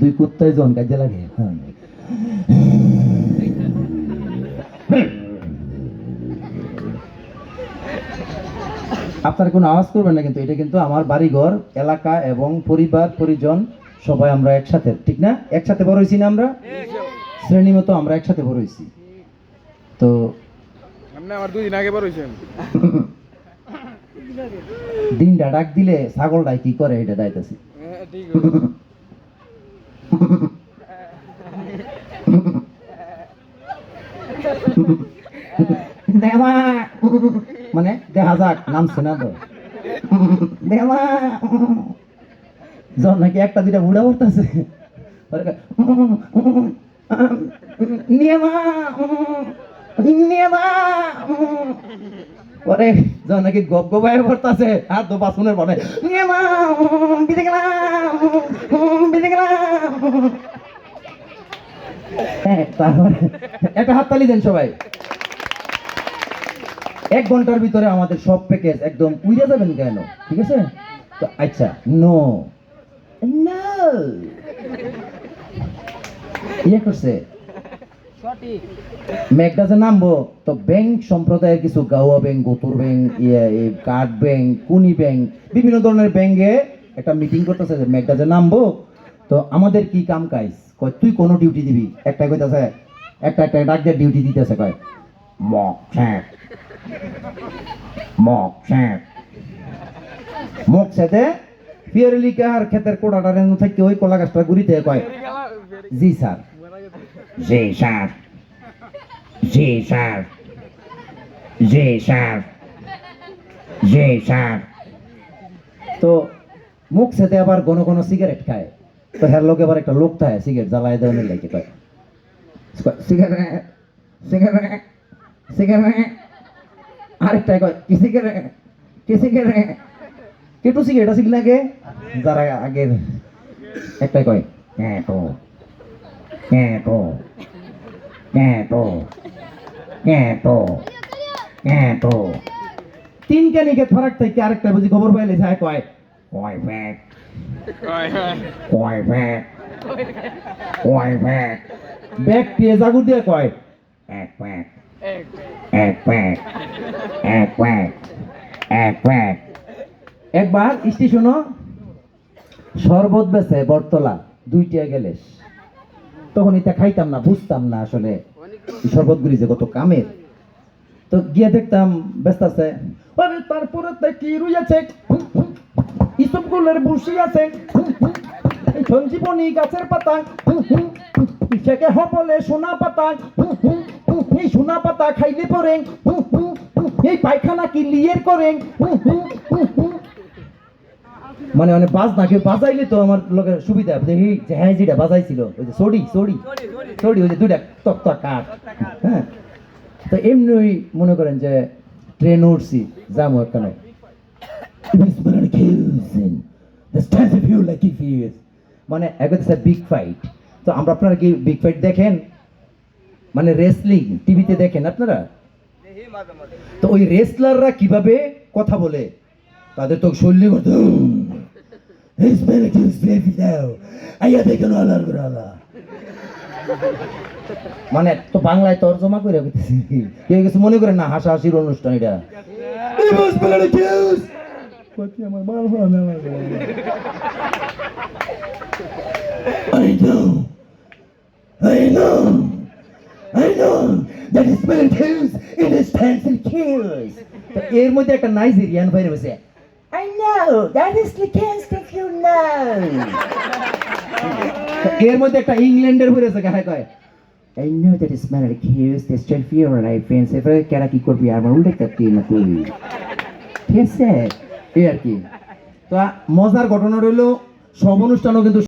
দুই কুত্তায় জন কাজে লাগে। হ্যাঁ। আপনার কোনো আওয়াজ করবেন না কিন্তু এটা কিন্তু আমার বাড়িঘর এলাকা এবং পরিবার পরিজন সবাই আমরা একসাথে ঠিক না? একসাথে বড় হয়েছি না আমরা? শ্রেণি মতো আমরা একসাথে বড় হয়েছি। তো আমার দুই আগে বার হয়েছেন। দিনটা ডাক দিলে ছাগলটাই কি করে এটা ঠিক দেওয়া মানে দেখা যাক নামছে না তো দেওয়া যখন নাকি একটা দুইটা বুড়া নেমা পরে যখন নাকি গপ গপায় পড়তেছে আর তো বাসনের নেমা বিদে গেলাম। বিদে গেলাম। হ্যাঁ তারপরে একটা দেন সবাই। এক ঘণ্টার ভিতরে আমাদের সব প্যাকেজ একদম উইরে যাবেন কেন? ঠিক আছে? তো আচ্ছা নো ইয়ে করছে। মেঘদাসে নামবো তো ব্যাংক সম্প্রদায়ের কিছু গাওয়া ব্যাংক, গতুর ব্যাংক ইয়ে কাঠ ব্যাংক, কুনি ব্যাংক, বিভিন্ন ধরনের ব্যাংকে একটা মিটিং করতেছে যে মেঘদাসে নামবো তো আমাদের কি কাম কাজ কয়, তুই কোনো ডিউটি দিবি? একটা কইতাছে, একটা একটা ডাক দিয়ে ডিউটি দিতেছে, কয়, মক, স্যার। মক স্যার। মক সাথে পিয়ারলি কাহার ক্ষেতের কোড়াটার থেকে ওই কলা গাছটা ঘুরিতে কয়, জি, স্যার। জি স্যার। জি স্যার। জি স্যার। জি, স্যার। তো মুখ সাথে আবার ঘন ঘন সিগারেট খায়। তো হের লোক এবার একটা লোক থাকে সিগারেট জ্বালায় দেওয়ার লাগে কয় সিগারেট সিগারেট সিগারেট আরেকটা কয় কি সিগারেট কি সিগারেট কেটু সিগারেট আছে কি লাগে যারা আগের একটা কয় হ্যাঁ তো হ্যাঁ তো হ্যাঁ তো হ্যাঁ তো হ্যাঁ তো তিন কানিকে ফারাক থেকে আরেকটা বুঝি খবর পাইলে যায় কয় কয় ব্যাগ কয় ব্যাগ কয় ব্যাগ ব্যাগ টিয়ে জাগু দিয়ে কয় এক ব্যাগ এক ব্যাগ এক ব্যাগ এক ব্যাগ একবার স্টেশনও শরবত বেছে বটতলা দুইটা গেলে। তখন এটা খাইতাম না বুঝতাম না আসলে শরবতগুলি যে কত কামের। তো গিয়ে দেখতাম ব্যস্ত আছে তারপরে কি রুইয়াছে? ইসবগুলোর বসি আছে। সঞ্জীবনী গাছের পাতা। সেকে হবলে সোনা পাতা। এই সোনা পাতা খাইলে পরে। এই পায়খানা কি লিয়ের করে? মানে মানে বাজ না কেউ বাজাইলে তো আমার লোকের সুবিধা দেখি হ্যাঁ যেটা বাজাইছিল, ওই যে সরি সরি সরি, ওই যে দুইটা তক কাঠ হ্যাঁ? তো এমনি মনে করেন যে ট্রেন উঠছি যাব এখানে মানে একটা বিগ ফাইট তো আমরা আপনারা কি বিগ ফাইট দেখেন? মানে রেসলিং টিভিতে দেখেন আপনারা? তো ওই রেসলাররা কীভাবে কথা বলে? তাদের তো শৈলী করতে মানে তো বাংলায় তর্জমা করে কেউ কিছু মনে করেন না, হাসাহাসির অনুষ্ঠান এটা। আমার মাল হলো না, আমার হলো না। I know. I know. I know. That is spelled kills. It is stands and kills. তো এর মধ্যে একটা নাইজেরিয়ান বাইরে বসে I know. That is the case if you know. তো এর মধ্যে একটা ইংল্যান্ডের বাইরে আছে কাহে কয় I know that is spelled kills. The still fear life friends. এবারে কেরা কি করবি আর উল্লেখ করতে না তুই ঠিক আছে এই আর কি। তো মজার ঘটনা রইল সব অনুষ্ঠানও কিন্তু